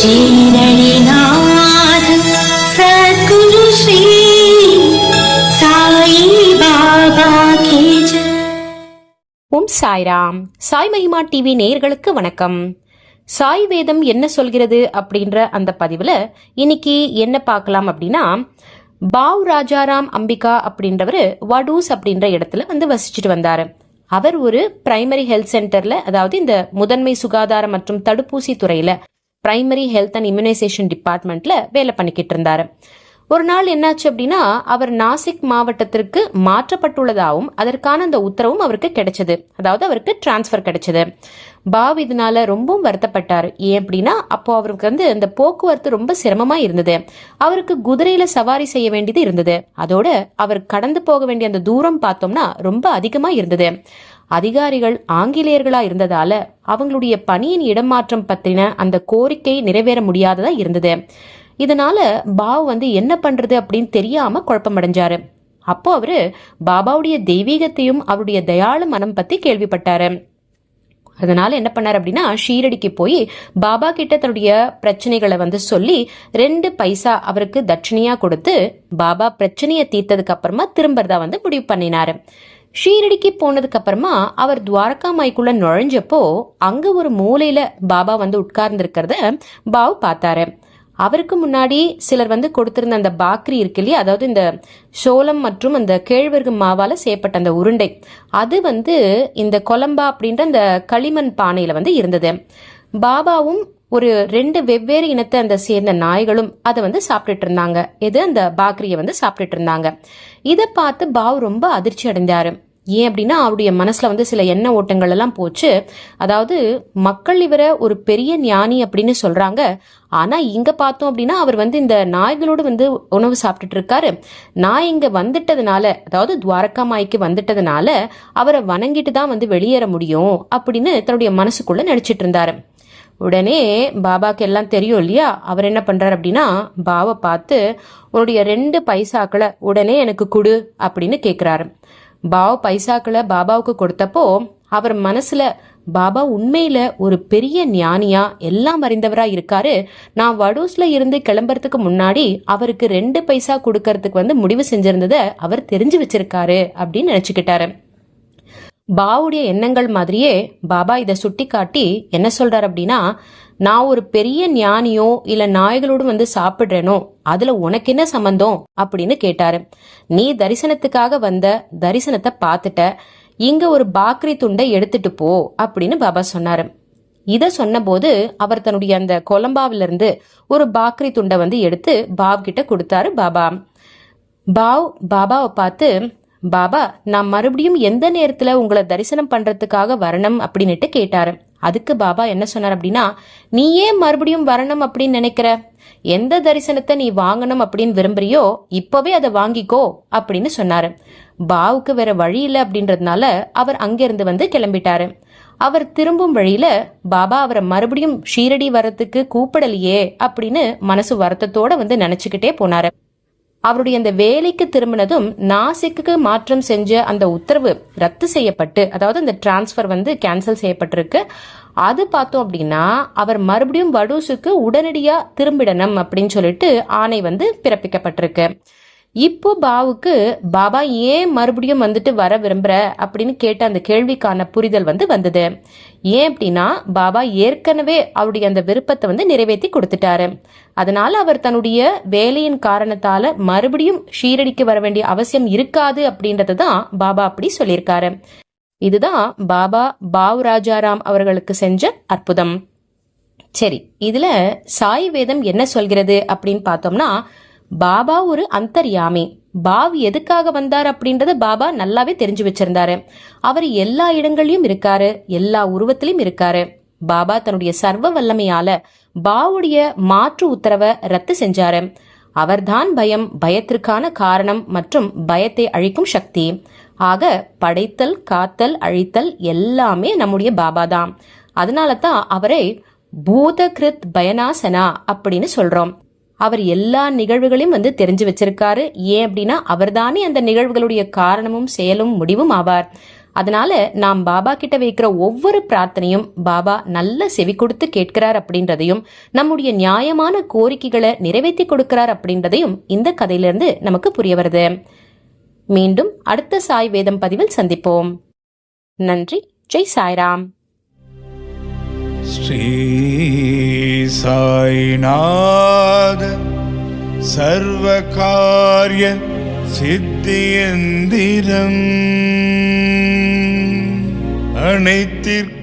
சீரடிநாத சத்குரு ஸ்ரீ சாயி பாபா கேஜ ஓம் சாய்ராம். சாய் மகிமா டிவி நேயர்களுக்கு வணக்கம். சாய் வேதம் என்ன சொல்கிறது அப்படின்ற அந்த பதிவில் இன்னைக்கு என்ன பார்க்கலாம் அப்படின்னா பாவ் ராஜாராம் அம்பிகா அப்படின்றவர் வடூஸ் அப்படின்ற இடத்துல வந்து வசிச்சுட்டு வந்தார். அவர் ஒரு பிரைமரி ஹெல்த் சென்டரில் அதாவது இந்த முதன்மை சுகாதாரம் மற்றும் தடுப்பூசி துறையில் பிரைமரி ஹெல்த் அண்ட் இம்யூனைசேஷன் டிபார்ட்மெண்ட்ல வேலை பண்ணிக்கிட்டு இருந்தாரு. ஒரு நாள் என்னாச்சு அப்படின்னா அவர் நாசிக் மாவட்டத்திற்கு மாற்றப்பட்டுள்ளதாகவும் அதற்கான அந்த உத்தரவும் அவருக்கு கிடைச்சது. அதாவது அவருக்கு டிரான்ஸ்ஃபர் கிடைச்சது. பாவ் இதனால ரொம்பவும் வருத்தப்பட்டார். ஏன் அப்படின்னா அப்போ அவருக்கு வந்து அந்த போக்குவரத்து ரொம்ப சிரமமா இருந்தது. அவருக்கு குதிரையில சவாரி செய்ய வேண்டியது இருந்தது. அதோட அவர் கடந்து போக வேண்டிய அந்த தூரம் பார்த்தோம்னா ரொம்ப அதிகமா இருந்தது. அதிகாரிகள் ஆங்கிலேயர்களா இருந்ததால அவங்களுடைய பணியின் இடமாற்றம் பற்றின அந்த கோரிக்கை நிறைவேற முடியாததா இருந்தது. இதனால பாவ் வந்து என்ன பண்றது அப்படின்னு தெரியாம குழப்பமடைஞ்சாரு. அப்போ அவரு பாபாவுடைய தெய்வீகத்தையும் அவருடைய தயாளு மனம் பத்தி கேள்விப்பட்டாரு. அதனால என்ன பண்ணார் அப்படின்னா ஷீரடிக்கு போய் பாபா கிட்ட தன்னுடைய பிரச்சனைகளை வந்து சொல்லி ரெண்டு பைசா அவருக்கு தட்சணையா கொடுத்து பாபா பிரச்சனையை தீர்த்ததுக்கு அப்புறமா திரும்பறதா வந்து முடிவு பண்ணினாரு. ஷீரடிக்கு போனதுக்கு அப்புறமா அவர் துவாரகா மாய்க்குள்ள நுழைஞ்சப்போ அங்க ஒரு மூலையில பாபா வந்து உட்கார்ந்து இருக்கிறத பாவ் பார்த்தாரு. அவருக்கு முன்னாடி சிலர் வந்து கொடுத்திருந்த அந்த பாக்ரி இருக்கு இல்லையா? அதாவது இந்த சோளம் மற்றும் அந்த கேழ்வரகு மாவால செய்யப்பட்ட அந்த உருண்டை. அது வந்து இந்த கொலம்பா அப்படின்ற அந்த களிமண் பானையில வந்து இருந்தது. பாபாவும் ஒரு ரெண்டு வெவ்வேறு இனத்தை அந்த சேர்ந்த நாய்களும் அதை வந்து சாப்பிட்டுட்டு இருந்தாங்க எது? அந்த பாக்ரியை வந்து சாப்பிட்டுட்டு இருந்தாங்க இதை பார்த்து பாவ் ரொம்ப அதிர்ச்சி அடைந்தாரு. ஏன் அப்படின்னா அவருடைய மனசுல வந்து சில எண்ண ஓட்டங்கள் எல்லாம் போச்சு. அதாவது மக்கள் இவரை ஒரு பெரிய ஞானி அப்படின்னு சொல்றாங்க. ஆனா இங்க பார்த்தோம் அப்படின்னா அவர் வந்து இந்த நாய்களோடு வந்து உணவு சாப்பிட்டுட்டு இருக்காரு நான் இங்க வந்துட்டதுனால அதாவது துவாரகா மாய்க்கு வந்துட்டதுனால அவரை வணங்கிட்டு தான் வந்து வெளியேற முடியும் அப்படின்னு தன்னுடைய மனசுக்குள்ள நினைச்சிட்டு இருந்தாரு உடனே பாபாக்கு எல்லாம் தெரியும் இல்லையா? அவர் என்ன பண்ணுறார் அப்படின்னா பாவை பார்த்து உன்னுடைய ரெண்டு பைசாக்களை உடனே எனக்கு கொடு அப்படின்னு கேட்குறாரு பாவ் பைசாக்களை பாபாவுக்கு கொடுத்தப்போ அவர் மனசுல பாபா உண்மையில ஒரு பெரிய ஞானியா? எல்லாம் அறிந்தவரா இருக்காரு. நான் வடூஸ்ல இருந்து கிளம்புறதுக்கு முன்னாடி அவருக்கு ரெண்டு பைசா கொடுக்கறதுக்கு வந்து முடிவு செஞ்சிருந்ததை அவர் தெரிஞ்சு வச்சிருக்காரு அப்படின்னு நினைச்சுக்கிட்டாரு. பாவுடைய எண்ணங்கள் மாதிரியே பாபா இதை சுட்டி காட்டி என்ன சொல்றார் அப்படின்னா நான் ஒரு பெரிய ஞானியோ இல்ல நாய்களோடு வந்து சாப்பிடுறேனோ அதுல உனக்கு என்ன சம்பந்தம்? அப்படின்னு கேட்டாரு. நீ தரிசனத்துக்காக வந்த தரிசனத்தை பார்த்துட்ட இங்க ஒரு பாக்ரி துண்டை எடுத்துட்டு போ அப்படின்னு பாபா சொன்னாரு. இதை சொன்னபோது அவர் தன்னுடைய அந்த கொலம்பாவில இருந்து ஒரு பாக்ரி துண்டை வந்து எடுத்து பாவ் கிட்ட கொடுத்தாரு பாபா. பாவ் பாபாவை பார்த்து பாபா நான் மறுபடியும் எந்த நேரத்துல உங்களை தரிசனம் பண்றதுக்காக வரணும் அப்படின்னுட்டு கேட்டாரு. அதுக்கு பாபா என்ன சொன்னார் அப்படின்னா நீ ஏன் மறுபடியும் வரணும் அப்படின்னு நினைக்கிற? எந்த தரிசனத்தை நீ வாங்கணும் அப்படின்னு விரும்புறியோ இப்பவே அதை வாங்கிக்கோ அப்படின்னு சொன்னாரு. பாவுக்கு வேற வழி இல்லை அப்படின்றதுனால அவர் அங்கிருந்து வந்து கிளம்பிட்டாரு. அவர் திரும்பும் வழியில பாபா அவரை மறுபடியும் ஷீரடி வரத்துக்கு கூப்பிடலையே அப்படின்னு மனசு வருத்தத்தோட வந்து நினைச்சுக்கிட்டே போனாரு. அவருடைய அந்த வேலைக்கு திரும்பினதும் நாசிக்கு மாற்றம் செஞ்ச அந்த உத்தரவு ரத்து செய்யப்பட்டு அதாவது அந்த டிரான்ஸ்ஃபர் வந்து கேன்சல் செய்யப்பட்டிருக்கு. அது பார்த்தோம் அப்படின்னா அவர் மறுபடியும் வடூசுக்கு உடனடியா திரும்பிடணும் அப்படின்னு சொல்லிட்டு ஆணை வந்து பிறப்பிக்கப்பட்டிருக்கு. இப்போ பாவுக்கு பாபா ஏன் மறுபடியும் வந்துட்டு வர விரும்புற? அப்படின்னு கேட்ட அந்த கேள்விக்கான புரிதல் வந்து வந்தது. ஏன் அப்படின்னா பாபா ஏற்கனவே அவருடைய அந்த விருப்பத்தை வந்து நிறைவேற்றி கொடுத்துட்டாரு. அதனால அவர் தன்னுடைய வேலையின் காரணத்தால மறுபடியும் ஷீரடிக்கு வர வேண்டிய அவசியம் இருக்காது அப்படின்றது தான் பாபா அப்படி சொல்லியிருக்காரு. இதுதான் பாபா பாவ் ராஜாராம் அவர்களுக்கு செஞ்ச அற்புதம். சரி இதுல சாய் வேதம் என்ன சொல்கிறது அப்படின்னு பார்த்தோம்னா பாபா ஒரு அந்தர்யாமி. பாவ் எதுக்காக வந்தார் அப்படின்றத பாபா நல்லாவே தெரிஞ்சு வச்சிருந்தாரு. அவர் எல்லா இடங்கள்லயும் இருக்காரு எல்லா உருவத்திலும் இருக்காரு. பாபா தன்னுடைய சர்வ வல்லமையால பாவுடைய மாற்று உத்தரவை ரத்து செஞ்சாரு. அவர்தான் பயம் பயத்திற்கான காரணம் மற்றும் பயத்தை அழிக்கும் சக்தி. ஆக படைத்தல் காத்தல் அழித்தல் எல்லாமே நம்முடைய பாபா தான். அதனால தான் அவரை பூதகிருத் பயனாசனா அப்படின்னு சொல்றோம். அவர் எல்லா நிகழ்வுகளையும் வந்து தெரிஞ்சு வச்சிருக்காரு. ஏன் அப்படின்னா அவர் தானே அந்த நிகழ்வுகளுடைய காரணமும் செயலும் முடிவும் ஆவார். அதனால நாம் பாபா கிட்ட வைக்கிற ஒவ்வொரு பிரார்த்தனையும் பாபா நல்ல செவி கொடுத்து கேட்கிறார் அப்படின்றதையும் நம்முடைய நியாயமான கோரிக்கைகளை நிறைவேற்றி கொடுக்கிறார் அப்படின்றதையும் இந்த கதையிலிருந்து நமக்கு புரிய வருது. மீண்டும் அடுத்த சாய் வேதம் பதிவில் சந்திப்போம். நன்றி. ஜெய் சாய்ராம். श्री साईनाथ सर्वकार्य सिद्धियन्दिरम् अनितिर्